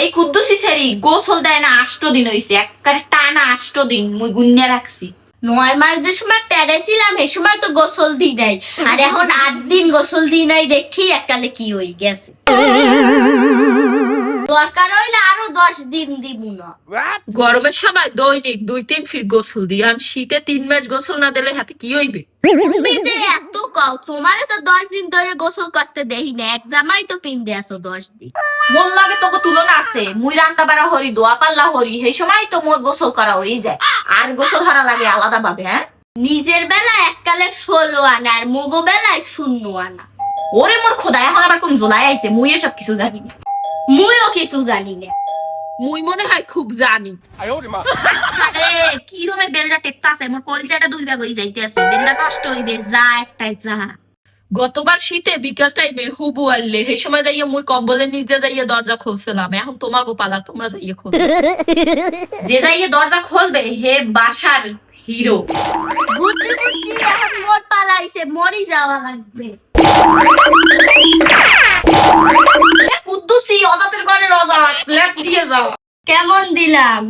এই কুদ্দুসি সেরি গোসল দেয় না আষ্ট দিন হইছে। একবারে টানা আষ্ট দিন মুই গুন্যা রাখছি। নয় মাস যে সময় পেরেছিলাম সে সময় তো গোসল দিই নাই। আর এখন আট দিন গোসল দিই নাই দেখি এককালে কি হয়ে গেছে। দরকার হইলে আরও দশ দিন দিব না। গরমের সময় দৈনিক দুই তিন ফিট গোসল দিই আর শীতে তিন মাস গোসল না দিলে হাতে কি হইবে? তুমি যে এত কও তোমারে তো দশ দিন ধরে গোসল করতে দেখি না এক জামাই তো পিন্দে আসো দশ দিন। মোর লাগে তোকে তুলনা আছে। মুই রান্তা বাড়া হরি দোয়া পাল্লা হরি সেই সময় তো মোর গোসল করা হয়ে যায়। আর গোসল হারা লাগে আলাদা ভাবে হ্যাঁ? নিজের বেলা এককালে ষোলো আনা আর মগো বেলায় শূন্য আনা। ওরে মোর খোদা এখন আবার কোন জোলাই আইছে? মুই এসব কিছু জানি না। মুইও কিছু জানি না। মুই মনে হয় খুব জানি। আরে কি রকমের বেলটা টেপতা আছে মোর কলজাটা দুই ভাগ হয়ে যাইতে আছে বেলটা নষ্ট হইবে যা একটাই যা। গতবার শীতে বিকাল টাইমে হুবু আনলে সেই সময় যাইয়া মুই কম্বলের নিচ দিয়ে যাইয়া দরজা খুলছিলাম। এখন তোমাকে পালা তোমরা যাইয়া খোল। যে যাইয়ে দরজা খুলবে হে বাসার হিরো। বুঝছি বুঝছি এখন মোর পালাইছে মরি যাওয়া লাগবে। কুদ্দুসি অজাতের ঘরে রজা লেপ দিয়ে যাও। কেমন দিলাম?